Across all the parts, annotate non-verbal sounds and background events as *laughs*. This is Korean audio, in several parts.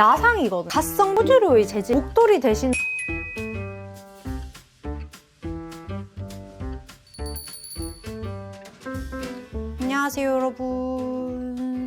야상이거든. 가성 후드로의 재질. 목도리 대신 안녕하세요 여러분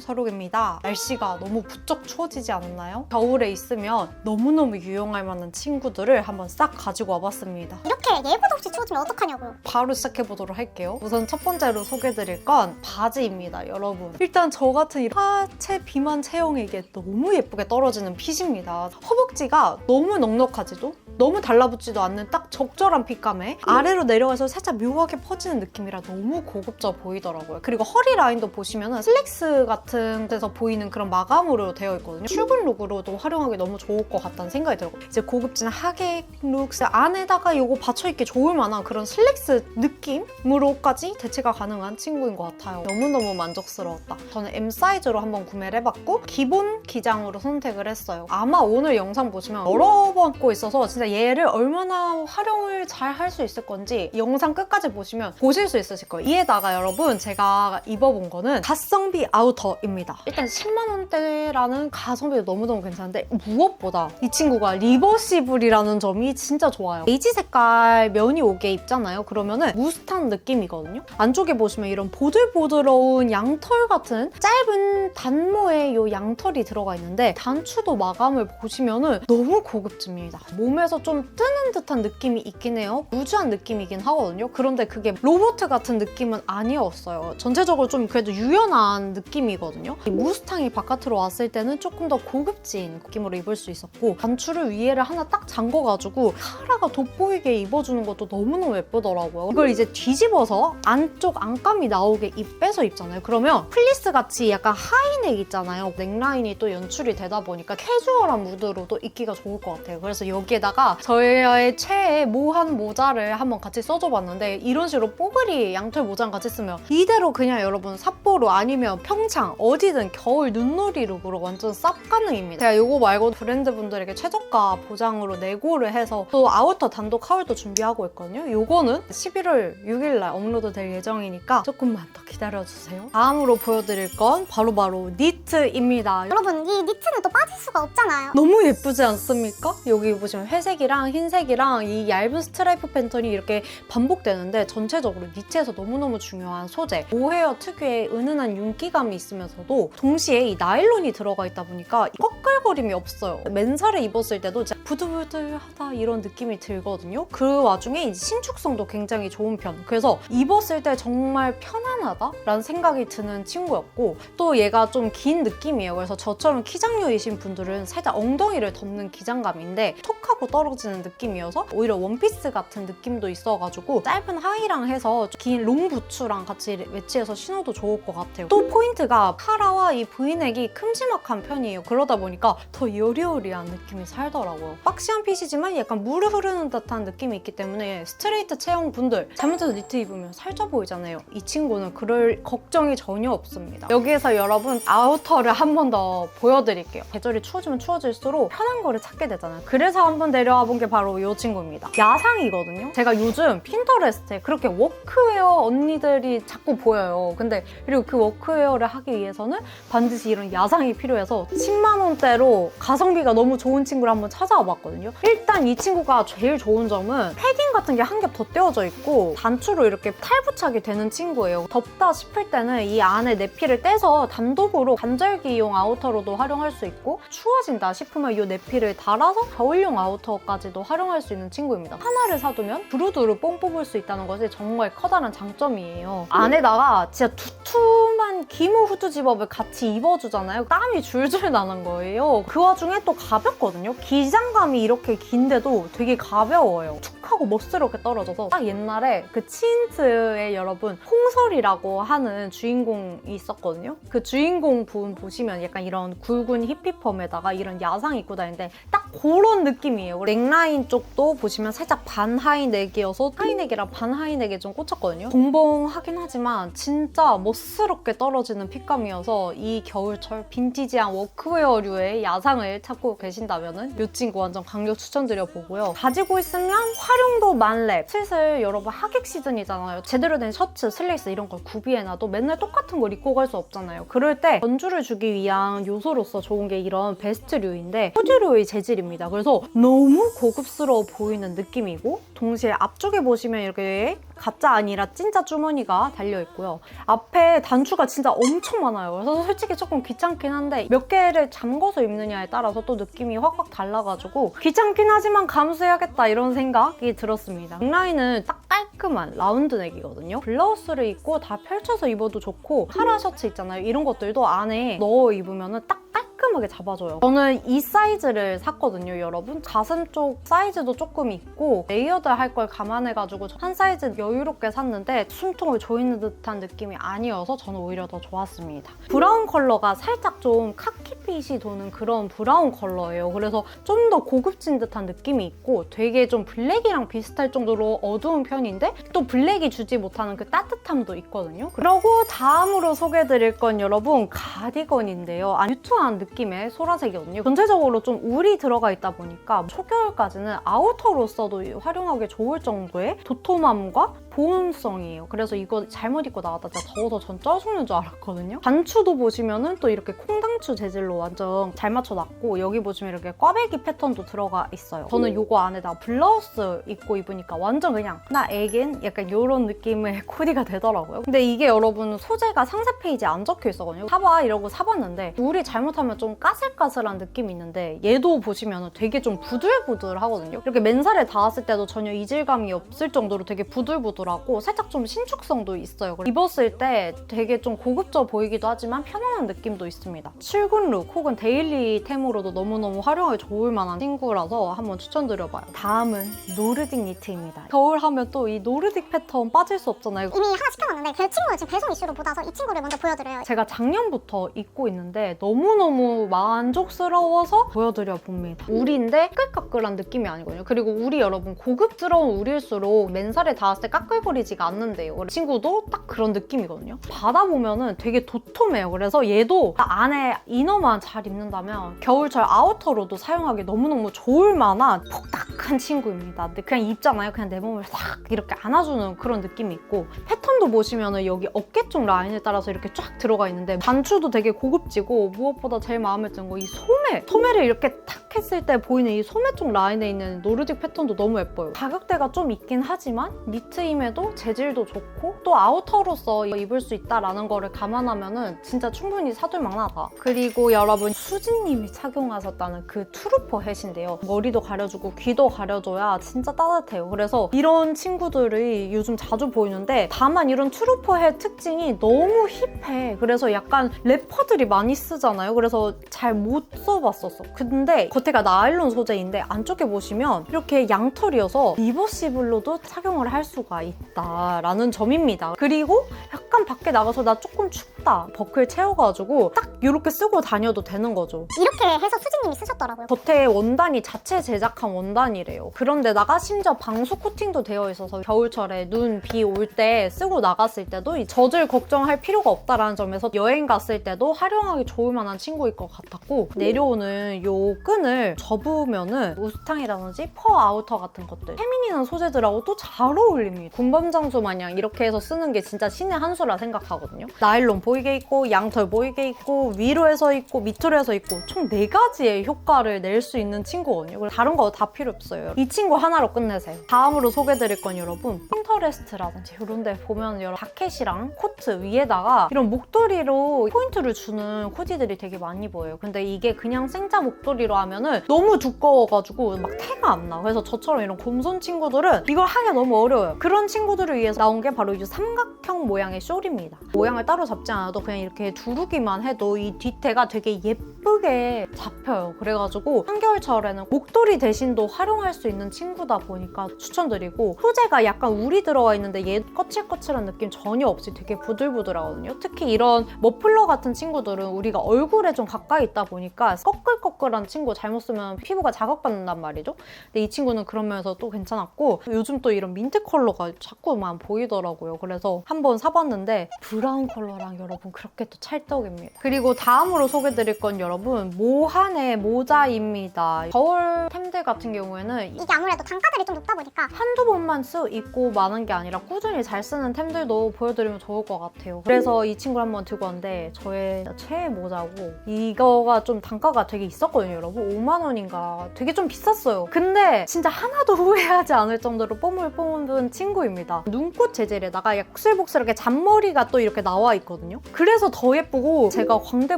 서록입니다 날씨가 너무 부쩍 추워지지 않았나요? 겨울에 있으면 너무너무 유용할 만한 친구들을 한번 싹 가지고 와봤습니다 이렇게 예고도 없이 추워지면 어떡하냐고요. 바로 시작해보도록 할게요. 우선 첫 번째로 소개해드릴 건 바지입니다, 여러분. 일단 저 같은 이 하체 비만 체형에게 너무 예쁘게 떨어지는 핏입니다. 허벅지가 너무 넉넉하지도 너무 달라붙지도 않는 딱 적절한 핏감에 아래로 내려가서 살짝 묘하게 퍼지는 느낌이라 너무 고급져 보이더라고요. 그리고 허리 라인도 보시면은 슬랙스 같은 데서 보이는 그런 마감으로 되어 있거든요. 출근 룩으로도 활용하기 너무 좋을 것 같다는 생각이 들고 이제 고급진 하객 룩 안에다가 이거 받쳐입기 좋을 만한 그런 슬랙스 느낌으로까지 대체가 가능한 친구인 것 같아요. 너무너무 만족스러웠다. 저는 M 사이즈로 한번 구매를 해봤고 기본 기장으로 선택을 했어요. 아마 오늘 영상 보시면 여러 번 입고 있어서 진짜 얘를 얼마나 활용을 잘 할 수 있을 건지 영상 끝까지 보시면 보실 수 있으실 거예요. 이에다가 여러분 제가 입어본 거는 가성비 아우터 입니다. 일단 10만 원대라는 가성비도 너무너무 괜찮은데 무엇보다 이 친구가 리버시블이라는 점이 진짜 좋아요. 베이지 색깔 면이 오게 입잖아요. 그러면은 무스탄 느낌이거든요. 안쪽에 보시면 이런 보들보들러운 양털 같은 짧은 단모의 요 양털이 들어가 있는데 단추도 마감을 보시면은 너무 고급집니다. 몸에서 좀 뜨는 듯한 느낌이 있긴 해요. 루즈한 느낌이긴 하거든요. 그런데 그게 로봇 같은 느낌은 아니었어요. 전체적으로 좀 그래도 유연한 느낌이거든요. 이 무스탕이 바깥으로 왔을 때는 조금 더 고급진 느낌으로 입을 수 있었고 단추를 위에를 하나 딱 잠궈가지고 카라가 돋보이게 입어주는 것도 너무너무 예쁘더라고요. 이걸 이제 뒤집어서 안쪽 안감이 나오게 입 빼서 입잖아요. 그러면 플리스 같이 약간 하이넥 있잖아요. 넥라인이 또 연출이 되다 보니까 캐주얼한 무드로 도 입기가 좋을 것 같아요. 그래서 여기에다가 저의 최애 모한 모자를 한번 같이 써줘봤는데 이런 식으로 뽀글이 양털 모자랑 같이 쓰면 이대로 그냥 여러분 삿포로 아니면 평창 어디든 겨울 눈놀이 룩으로 완전 쌉 가능입니다. 제가 이거 말고 브랜드 분들에게 최저가 보장으로 내고를 해서 또 아우터 단독 하울도 준비하고 있거든요. 요거는 11월 6일날 업로드 될 예정이니까 조금만 더 기다려주세요. 다음으로 보여드릴 건 바로바로 니트입니다. 여러분 이 니트는 또 빠질 수가 없잖아요. 너무 예쁘지 않습니까? 여기 보시면 회색이랑 흰색이랑 이 얇은 스트라이프 패턴이 이렇게 반복되는데 전체적으로 니트에서 너무너무 중요한 소재 모헤어 특유의 은은한 윤기감이 있으면서 도 동시에 이 나일론이 들어가 있다 보니까 꺼끌거림이 없어요. 맨살에 입었을 때도 부들부들하다 이런 느낌이 들거든요. 그 와중에 이 신축성도 굉장히 좋은 편. 그래서 입었을 때 정말 편안하다라는 생각이 드는 친구였고 또 얘가 좀 긴 느낌이에요. 그래서 저처럼 키장녀이신 분들은 살짝 엉덩이를 덮는 기장감인데 톡 하고 떨어지는 느낌이어서 오히려 원피스 같은 느낌도 있어가지고 짧은 하의랑 해서 긴 롱 부츠랑 같이 매치해서 신어도 좋을 것 같아요. 또 포인트가 카라와 이 브이넥이 큼지막한 편이에요. 그러다 보니까 더 여리여리한 느낌이 살더라고요. 박시한 핏이지만 약간 물을 흐르는 듯한 느낌이 있기 때문에 스트레이트 체형 분들 잘못해서 니트 입으면 살쪄 보이잖아요. 이 친구는 그럴 걱정이 전혀 없습니다. 여기에서 여러분 아우터를 한 번 더 보여드릴게요. 계절이 추워지면 추워질수록 편한 거를 찾게 되잖아요. 그래서 한 번 내려와 본 게 바로 이 친구입니다. 야상이거든요. 제가 요즘 핀터레스트에 그렇게 워크웨어 언니들이 자꾸 보여요. 근데 그리고 그 워크웨어를 하기 위해 서는 반드시 이런 야상이 필요해서 10만 원대로 가성비가 너무 좋은 친구를 한번 찾아와 봤거든요. 일단 이 친구가 제일 좋은 점은 패딩 같은 게 한 겹 더 떼어져 있고 단추로 이렇게 탈부착이 되는 친구예요. 덥다 싶을 때는 이 안에 내피를 떼서 단독으로 간절기용 아우터로도 활용할 수 있고 추워진다 싶으면 이 내피를 달아서 겨울용 아우터까지도 활용할 수 있는 친구입니다. 하나를 사두면 두루두루 뽕 뽑을 수 있다는 것이 정말 커다란 장점이에요. 안에다가 진짜 두툼한 기모 후드 집업을 같이 입어주잖아요. 땀이 줄줄 나는 거예요. 그 와중에 또 가볍거든요. 기장감이 이렇게 긴데도 되게 가벼워요. 툭 하고 멋스럽게 떨어져서 딱 옛날에 그 치인트의 여러분 홍설이라고 하는 주인공이 있었거든요. 그 주인공 분 보시면 약간 이런 굵은 히피펌에다가 이런 야상 입고 다니는데 딱 그런 느낌이에요. 넥라인 쪽도 보시면 살짝 반 하이넥이어서 하이넥이랑 반 하이넥에 좀 꽂혔거든요. 동봉하긴 하지만 진짜 멋스럽게 떨어지는 핏감이어서 이 겨울철 빈티지한 워크웨어류의 야상을 찾고 계신다면 이 친구 완전 강력 추천드려 보고요. 가지고 있으면 활용 도 만렙. 슬슬 여러분 하객 시즌이잖아요. 제대로 된 셔츠, 슬랙스 이런 걸 구비해놔도 맨날 똑같은 걸 입고 갈 수 없잖아요. 그럴 때 전주를 주기 위한 요소로서 좋은 게 이런 베스트류인데 후드류의 재질입니다. 그래서 너무 고급스러워 보이는 느낌이고 동시에 앞쪽에 보시면 이렇게 가짜 아니라 진짜 주머니가 달려 있고요. 앞에 단추가 진짜 엄청 많아요. 그래서 솔직히 조금 귀찮긴 한데 몇 개를 잠궈서 입느냐에 따라서 또 느낌이 확확 달라가지고 귀찮긴 하지만 감수해야겠다 이런 생각이 들었습니다. 넥라인은 딱 깔끔한 라운드 넥이거든요. 블라우스를 입고 다 펼쳐서 입어도 좋고 카라 셔츠 있잖아요. 이런 것들도 안에 넣어 입으면 딱 깔끔 하게 잡아줘요. 저는 이 사이즈를 샀거든요, 여러분. 가슴 쪽 사이즈도 조금 있고 레이어드 할 걸 감안해가지고 한 사이즈 여유롭게 샀는데 숨통을 조이는 듯한 느낌이 아니어서 저는 오히려 더 좋았습니다. 브라운 컬러가 살짝 좀 카키빛이 도는 그런 브라운 컬러예요. 그래서 좀 더 고급진 듯한 느낌이 있고 되게 좀 블랙이랑 비슷할 정도로 어두운 편인데 또 블랙이 주지 못하는 그 따뜻함도 있거든요. 그리고 다음으로 소개해드릴 건 여러분 가디건인데요. 아, 유투한 느낌 의 소라색이거든요. 전체적으로 좀 울이 들어가 있다 보니까 초겨울까지는 아우터로서도 활용하기 좋을 정도의 도톰함과 보온성이에요. 그래서 이거 잘못 입고 나왔다 진짜 더워서 전쪄 죽는 줄 알았거든요. 단추도 보시면은 또 이렇게 콩단추 재질로 완전 잘 맞춰놨고 여기 보시면 이렇게 꽈배기 패턴도 들어가 있어요. 저는 이거 안에다 블라우스 입고 입으니까 완전 그냥 나 애긴 약간 이런 느낌의 *laughs* 코디가 되더라고요. 근데 이게 여러분 소재가 상세 페이지에 안 적혀 있었거든요. 사봐 이러고 사봤는데 울이 잘못하면 좀 까슬까슬한 느낌이 있는데 얘도 보시면 되게 좀 부들부들하거든요. 이렇게 맨살에 닿았을 때도 전혀 이질감이 없을 정도로 되게 부들부들 하고 살짝 좀 신축성도 있어요. 입었을 때 되게 좀 고급져 보이기도 하지만 편안한 느낌도 있습니다. 출근 룩 혹은 데일리템으로도 너무너무 활용하기 좋을 만한 친구라서 한번 추천드려봐요. 다음은 노르딕 니트입니다. 겨울 하면 또 이 노르딕 패턴 빠질 수 없잖아요. 이미 하나 시켜놨는데 그 친구가 지금 배송 이슈로 못 와서 이 친구를 먼저 보여드려요. 제가 작년부터 입고 있는데 너무너무 만족스러워서 보여드려 봅니다. 울인데 까끌까끌한 느낌이 아니거든요. 그리고 울이 여러분 고급스러운 울일수록 맨살에 닿았을 때 까끌 거리지가 않는데요. 이 친구도 딱 그런 느낌이거든요. 받아보면은 되게 도톰해요. 그래서 얘도 안에 이너만 잘 입는다면 겨울철 아우터로도 사용하기 너무너무 좋을 만한 폭닥한 친구입니다. 근데 그냥 입잖아요. 그냥 내 몸을 싹 이렇게 안아주는 그런 느낌이 있고 패턴도 보시면은 여기 어깨 쪽 라인에 따라서 이렇게 쫙 들어가 있는데 단추도 되게 고급지고 무엇보다 제일 마음에 드는 거 이 소매 소매를 이렇게 탁 했을 때 보이는 이 소매 쪽 라인에 있는 노르딕 패턴도 너무 예뻐요 가격대가 좀 있긴 하지만 니트임에 도 재질도 좋고 또 아우터로서 입을 수 있다라는 거를 감안하면은 진짜 충분히 사둘 만하다. 그리고 여러분 수진님이 착용하셨다는 그 트루퍼 햇인데요. 머리도 가려주고 귀도 가려줘야 진짜 따뜻해요. 그래서 이런 친구들이 요즘 자주 보이는데 다만 이런 트루퍼 햇 특징이 너무 힙해. 그래서 약간 래퍼들이 많이 쓰잖아요. 그래서 잘 못 써봤었어. 근데 겉에가 나일론 소재인데 안쪽에 보시면 이렇게 양털이어서 리버시블로도 착용을 할 수가 있다라는 점입니다 그리고 약간 밖에 나가서 나 조금 춥다 버클 채워가지고 딱 이렇게 쓰고 다녀도 되는 거죠 이렇게 해서 수진님이 쓰셨더라고요. 겉에 원단이 자체 제작한 원단이래요. 그런데다가 심지어 방수 코팅도 되어 있어서 겨울철에 눈, 비 올 때 쓰고 나갔을 때도 이 젖을 걱정할 필요가 없다라는 점에서 여행 갔을 때도 활용하기 좋을 만한 친구일 것 같았고 내려오는 요 끈을 접으면은 우스탕이라든지 퍼 아우터 같은 것들 페미닌한 소재들하고 또 잘 어울립니다. 군밤장수 마냥 이렇게 해서 쓰는 게 진짜 신의 한 수라 생각하거든요. 나일론 보이게 있고 양털 보이게 있고 위로 해서 있고 밑으로 해서 있고 총 네 가지의 효과를 낼 수 있는 친구거든요. 다른 거 다 필요 없어요. 이 친구 하나로 끝내세요. 다음으로 소개드릴 건 여러분 핀터레스트라든지 이런 데 보면 여러 자켓이랑 코트 위에다가 이런 목도리로 포인트를 주는 코디들이 되게 많이 보여요. 근데 이게 그냥 생자 목도리로 하면은 너무 두꺼워가지고 막 태가 안 나. 그래서 저처럼 이런 곰손 친구들은 이걸 하기가 너무 어려워요. 그런 친구들을 위해서 나온 게 바로 이 삼각형 모양의 숄입니다. 모양을 따로 잡지 않아도 그냥 이렇게 두르기만 해도 이 뒤태가 되게 예쁘게 잡혀요. 그래가지고 한겨울철에는 목도리 대신도 활용할 수 있는 친구다 보니까 추천드리고 소재가 약간 울이 들어가 있는데 얘 거칠거칠한 느낌 전혀 없이 되게 부들부들하거든요. 특히 이런 머플러 같은 친구들은 우리가 얼굴에 좀 가까이 있다 보니까 꺼끌꺼끌한 친구 잘못 쓰면 피부가 자극받는단 말이죠. 근데 이 친구는 그런 면에서 또 괜찮았고 요즘 또 이런 민트 컬러가 자꾸만 보이더라고요. 그래서 한번 사봤는데 브라운 컬러랑 여러분 그렇게 또 찰떡입니다. 그리고 다음으로 소개드릴 건 여러분 모한의 모자입니다. 겨울 템들 같은 경우에는 이게 아무래도 단가들이 좀 높다 보니까 한두 번만 쓰 입고 마는 게 아니라 꾸준히 잘 쓰는 템들도 보여드리면 좋을 것 같아요. 그래서 이 친구를 한번 들고 왔는데 저의 최애 모자고 이거가 좀 단가가 되게 있었거든요, 여러분. 5만 원인가 되게 좀 비쌌어요. 근데 진짜 하나도 *laughs* 후회하지 않을 정도로 뽀물뽀물한 친구 입니다. 눈꽃 재질에다가 약슬복슬하게 잔머리가 또 이렇게 나와 있거든요. 그래서 더 예쁘고 제가 광대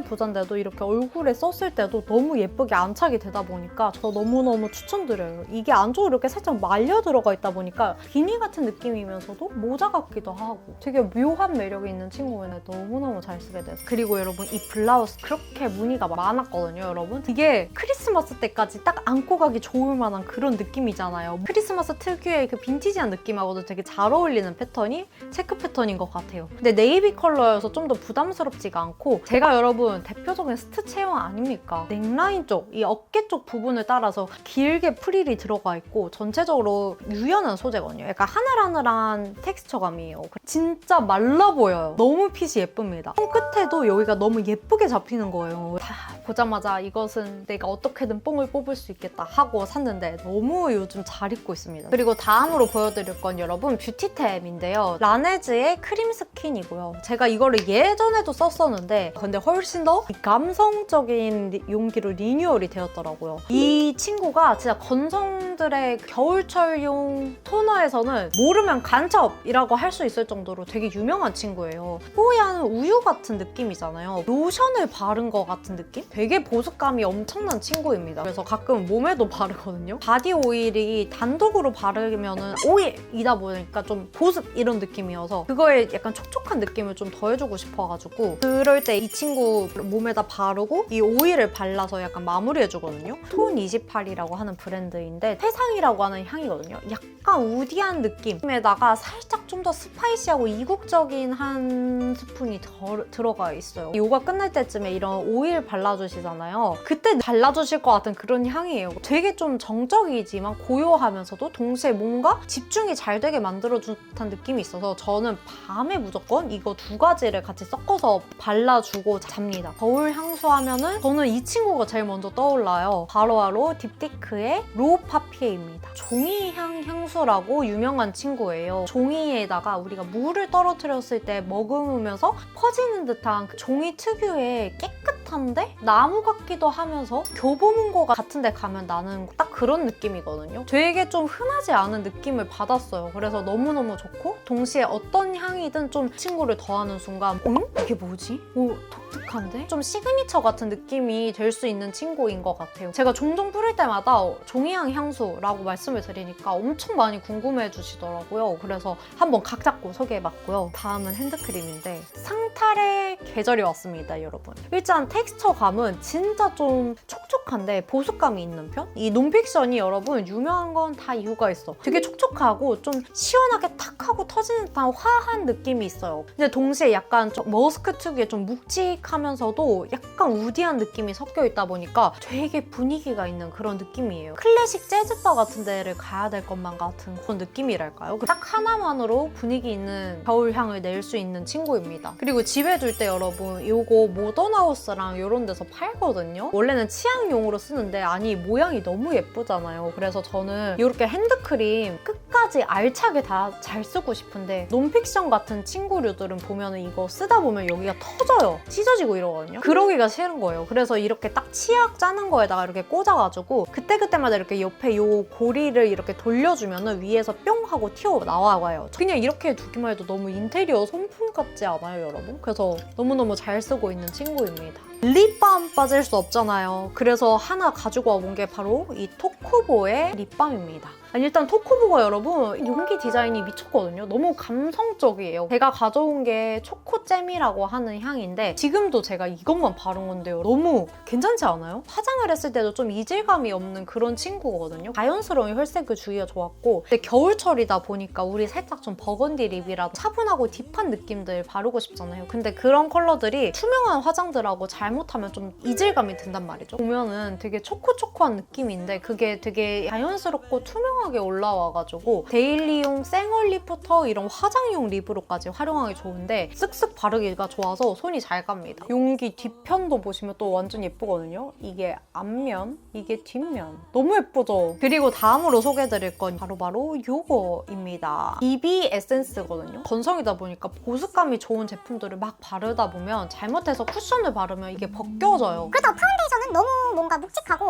부자인데도 이렇게 얼굴에 썼을 때도 너무 예쁘게 안착이 되다 보니까 저 너무너무 추천드려요. 이게 안쪽으로 이렇게 살짝 말려 들어가 있다 보니까 비니 같은 느낌이면서도 모자 같기도 하고 되게 묘한 매력이 있는 친구인데 너무너무 잘 쓰게 돼서 그리고 여러분 이 블라우스 그렇게 무늬가 많았거든요 여러분 이게 크리스마스 때까지 딱 안고 가기 좋을 만한 그런 느낌이잖아요 크리스마스 특유의 그 빈티지한 느낌하고도 되게 잘 어울리는 패턴이 체크 패턴인 것 같아요. 근데 네이비 컬러여서 좀 더 부담스럽지가 않고 제가 여러분 대표적인 스트 체형 아닙니까? 넥라인 쪽 이 어깨 쪽 부분을 따라서 길게 프릴이 들어가 있고 전체적으로 유연한 소재거든요. 약간 하늘하늘한 텍스처감이에요. 진짜 말라 보여요. 너무 핏이 예쁩니다. 손끝에도 여기가 너무 예쁘게 잡히는 거예요. 다 보자마자 이것은 내가 어떻게든 뽕을 뽑을 수 있겠다 하고 샀는데 너무 요즘 잘 입고 있습니다 그리고 다음으로 보여드릴 건 여러분 뷰티템인데요 라네즈의 크림 스킨이고요 제가 이거를 예전에도 썼었는데 근데 훨씬 더 감성적인 리- 용기로 리뉴얼이 되었더라고요 이 친구가 진짜 건성들의 겨울철용 토너에서는 모르면 간첩이라고 할 수 있을 정도로 되게 유명한 친구예요. 뽀얀 우유 같은 느낌이잖아요. 로션을 바른 것 같은 느낌? 되게 보습감이 엄청난 친구입니다. 그래서 가끔 몸에도 바르거든요. 바디 오일이 단독으로 바르면은 오일이다 보니까 좀 보습 이런 느낌이어서 그거에 약간 촉촉한 느낌을 좀 더해주고 싶어가지고 그럴 때 이 친구 몸에다 바르고 이 오일을 발라서 약간 마무리해주거든요. 톤 28이라고 하는 브랜드인데 세상이라고 하는 향이거든요. 약간 우디한 느낌에다가 살짝 좀 더 스파이시하고 이국적인 한 스푼이 더 들어가 있어요. 요가 끝날 때쯤에 이런 오일 발라주 시잖아요. 그때 발라주실 것 같은 그런 향이에요. 되게 좀 정적이지만 고요하면서도 동시에 뭔가 집중이 잘 되게 만들어준 듯한 느낌이 있어서 저는 밤에 무조건 이거 두 가지를 같이 섞어서 발라주고 잡니다. 겨울 향수 하면은 저는 이 친구가 제일 먼저 떠올라요. 바로바로 딥티크의 로파피에입니다. 종이향 향수라고 유명한 친구예요. 종이에다가 우리가 물을 떨어뜨렸을 때 머금으면서 퍼지는 듯한 그 종이 특유의 깨끗 한데 나무 같기도 하면서 교보문고 같은 데 가면 나는 딱 그런 느낌이거든요. 되게 좀 흔하지 않은 느낌을 받았어요. 그래서 너무너무 좋고 동시에 어떤 향이든 좀 친구를 더하는 순간 응? 이게 뭐지? 오 독특한데? 좀 시그니처 같은 느낌이 될 수 있는 친구인 것 같아요. 제가 종종 뿌릴 때마다 종이향 향수라고 말씀을 드리니까 엄청 많이 궁금해 주시더라고요. 그래서 한번 각 잡고 소개해봤고요. 다음은 핸드크림인데 상 탈의 계절이 왔습니다, 여러분. 일단 텍스처감은 진짜 좀 촉촉한데 보습감이 있는 편? 이 논픽션이 여러분 유명한 건 다 이유가 있어. 되게 촉촉하고 좀 시원하게 탁 하고 터지는 듯한 화한 느낌이 있어요. 근데 동시에 약간 좀 머스크 특유의 좀 묵직하면서도 약간 우디한 느낌이 섞여 있다 보니까 되게 분위기가 있는 그런 느낌이에요. 클래식 재즈바 같은 데를 가야 될 것만 같은 그런 느낌이랄까요? 딱 하나만으로 분위기 있는 겨울 향을 낼 수 있는 친구입니다. 그리고 집에 둘 때 여러분 이거 모던하우스랑 이런 데서 팔거든요. 원래는 치약용으로 쓰는데 아니 모양이 너무 예쁘잖아요. 그래서 저는 이렇게 핸드크림 끝까지 알차게 다 잘 쓰고 싶은데 논픽션 같은 친구류들은 보면은 이거 쓰다 보면 여기가 터져요. 찢어지고 이러거든요. 그러기가 싫은 거예요. 그래서 이렇게 딱 치약 짜는 거에다가 이렇게 꽂아가지고 그때그때마다 이렇게 옆에 요 고리를 이렇게 돌려주면은 위에서 뿅 하고 튀어 나와요. 그냥 이렇게 두기만 해도 너무 인테리어 손품 같지 않아요, 여러분? 그래서 너무너무 잘 쓰고 있는 친구입니다. 립밤 빠질 수 없잖아요. 그래서 하나 가지고 와본 게 바로 이 토쿠보의 립밤입니다. 아니, 일단 토쿠보가 여러분 용기 디자인이 미쳤거든요. 너무 감성적이에요. 제가 가져온 게 초코잼이라고 하는 향인데 지금도 제가 이것만 바른 건데요. 너무 괜찮지 않아요? 화장을 했을 때도 좀 이질감이 없는 그런 친구거든요. 자연스러운 혈색을 주기가 좋았고 근데 겨울철이다 보니까 우리 살짝 좀 버건디 립이라 차분하고 딥한 느낌들 바르고 싶잖아요. 근데 그런 컬러들이 투명한 화장들하고 잘못하면 좀 이질감이 든단 말이죠. 보면은 되게 초코초코한 느낌인데 그게 되게 자연스럽고 투명한 투명하게 올라와가지고 데일리용 생얼 립부터 이런 화장용 립으로까지 활용하기 좋은데 쓱쓱 바르기가 좋아서 손이 잘 갑니다. 용기 뒤편도 보시면 또 완전 예쁘거든요. 이게 앞면, 이게 뒷면. 너무 예쁘죠? 그리고 다음으로 소개해드릴 건 바로바로 이거입니다. BB 에센스거든요. 건성이다 보니까 보습감이 좋은 제품들을 막 바르다 보면 잘못해서 쿠션을 바르면 이게 벗겨져요. 그렇다고 파운데이션은 너무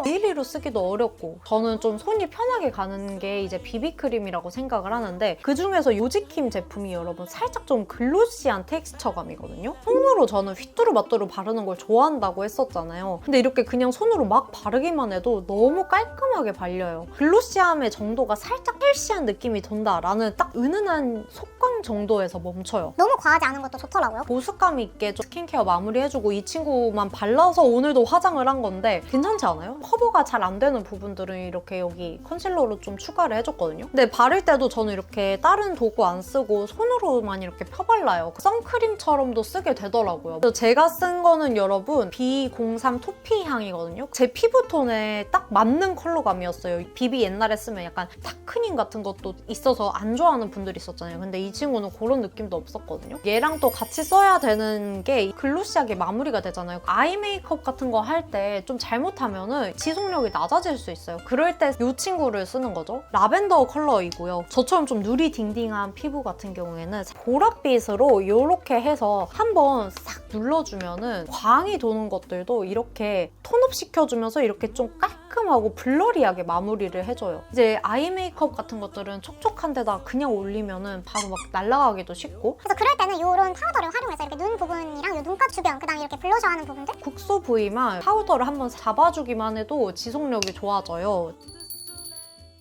데일리로 쓰기도 어렵고 저는 좀 손이 편하게 가는 게 이제 비비크림이라고 생각을 하는데 그중에서 요지킴 제품이 여러분 살짝 좀 글로시한 텍스처감이거든요. 손으로 저는 휘뚜루마뚜루 바르는 걸 좋아한다고 했었잖아요. 근데 이렇게 그냥 손으로 막 바르기만 해도 너무 깔끔하게 발려요. 글로시함의 정도가 살짝 헬시한 느낌이 돈다라는 딱 은은한 속광 정도에서 멈춰요 너무 과하지 않은 것도 좋더라고요. 보습감 있게 좀 스킨케어 마무리해주고 이 친구만 발라서 오늘도 화장을 한 건데 괜찮지 않아요? 커버가 잘 안 되는 부분들은 이렇게 여기 컨실러로 좀 추가를 해줬거든요. 근데 바를 때도 저는 이렇게 다른 도구 안 쓰고 손으로만 이렇게 펴발라요. 선크림처럼도 쓰게 되더라고요. 그래서 제가 쓴 거는 여러분 B03 토피 향이거든요. 제 피부톤에 딱 맞는 컬러감이었어요. 비비 옛날에 쓰면 약간 타크닝 같은 것도 있어서 안 좋아하는 분들이 있었잖아요. 근데 이 친구는 그런 느낌도 없었거든요. 얘랑 또 같이 써야 되는 게 글로시하게 마무리가 되잖아요. 아이 메이크업 같은 거 할 때 좀 잘못하면은 지속력이 낮아질 수 있어요. 그럴 때 이 친구를 쓰는 거죠. 라벤더 컬러이고요. 저처럼 좀 누리딩딩한 피부 같은 경우에는 보랏빛으로 이렇게 해서 한번 싹 눌러주면은 광이 도는 것들도 이렇게 톤업 시켜주면서 이렇게 좀 깔끔하고 블러리하게 마무리를 해줘요. 이제 아이 메이크업 같은 것들은 촉촉한 데다 그냥 올리면은 바로 막 날아가기도 쉽고 그래서 그럴 때는 이런 파우더를 활용해서 이렇게 눈 부분이랑 요 눈가 주변 그다음에 이렇게 블러셔 하는 부분들 국소 부위만 파우더를 한번 잡아주기만 해도 지속력이 좋아져요.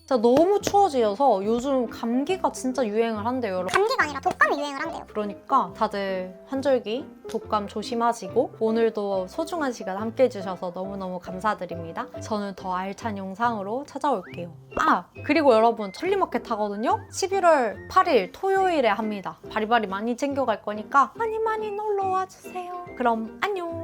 진짜 너무 추워지어서 요즘 감기가 진짜 유행을 한대요, 여러분. 감기가 아니라 독감이 유행을 한대요. 그러니까 다들 환절기 독감 조심하시고 오늘도 소중한 시간 함께 해주셔서 너무너무 감사드립니다. 저는 더 알찬 영상으로 찾아올게요. 아 그리고 여러분 천리마켓 하거든요. 11월 8일 토요일에 합니다. 바리바리 많이 챙겨갈 거니까 많이 많이 놀러 와 주세요. 그럼 안녕.